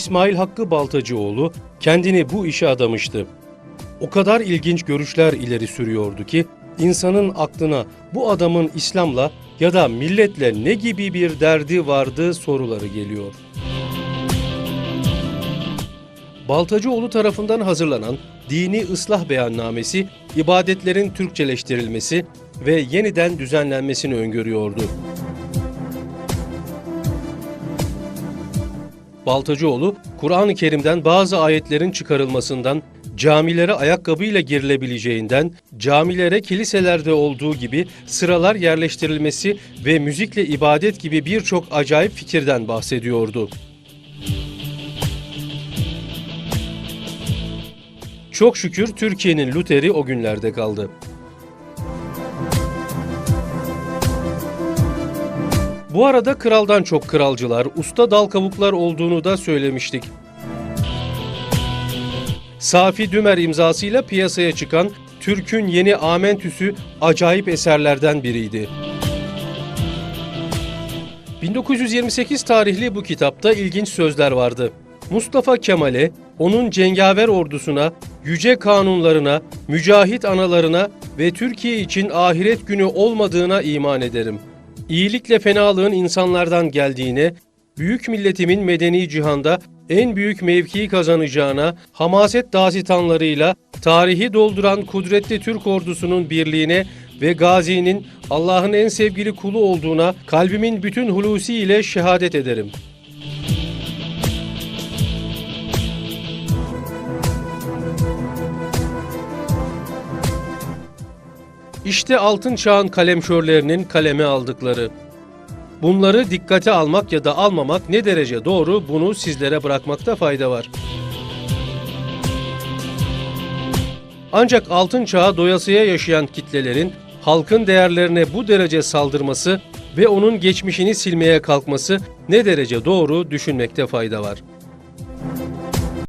İsmail Hakkı Baltacıoğlu kendini bu işe adamıştı. O kadar ilginç görüşler ileri sürüyordu ki insanın aklına bu adamın İslam'la ya da milletle ne gibi bir derdi vardı soruları geliyor. Baltacıoğlu tarafından hazırlanan Dini Islah Beyannamesi, ibadetlerin Türkçeleştirilmesi ve yeniden düzenlenmesini öngörüyordu. Baltacıoğlu, Kur'an-ı Kerim'den bazı ayetlerin çıkarılmasından, camilere ayakkabıyla girilebileceğinden, camilere kiliselerde olduğu gibi sıralar yerleştirilmesi ve müzikle ibadet gibi birçok acayip fikirden bahsediyordu. Çok şükür Türkiye'nin Luteri o günlerde kaldı. Bu arada kraldan çok kralcılar, usta dal kavuklar olduğunu da söylemiştik. Safi Dümer imzasıyla piyasaya çıkan Türk'ün yeni Amentüsü acayip eserlerden biriydi. 1928 tarihli bu kitapta ilginç sözler vardı. Mustafa Kemal'e, onun cengaver ordusuna, yüce kanunlarına, mücahit analarına ve Türkiye için ahiret günü olmadığına iman ederim. İyilikle fenalığın insanlardan geldiğine, büyük milletimin medeni cihanda en büyük mevkii kazanacağına, hamaset dazitanlarıyla tarihi dolduran kudretli Türk ordusunun birliğine ve Gazi'nin Allah'ın en sevgili kulu olduğuna kalbimin bütün hulusi ile şehadet ederim. İşte altın çağın kalemşörlerinin kaleme aldıkları. Bunları dikkate almak ya da almamak ne derece doğru bunu sizlere bırakmakta fayda var. Ancak altın çağı doyasıya yaşayan kitlelerin halkın değerlerine bu derece saldırması ve onun geçmişini silmeye kalkması ne derece doğru düşünmekte fayda var.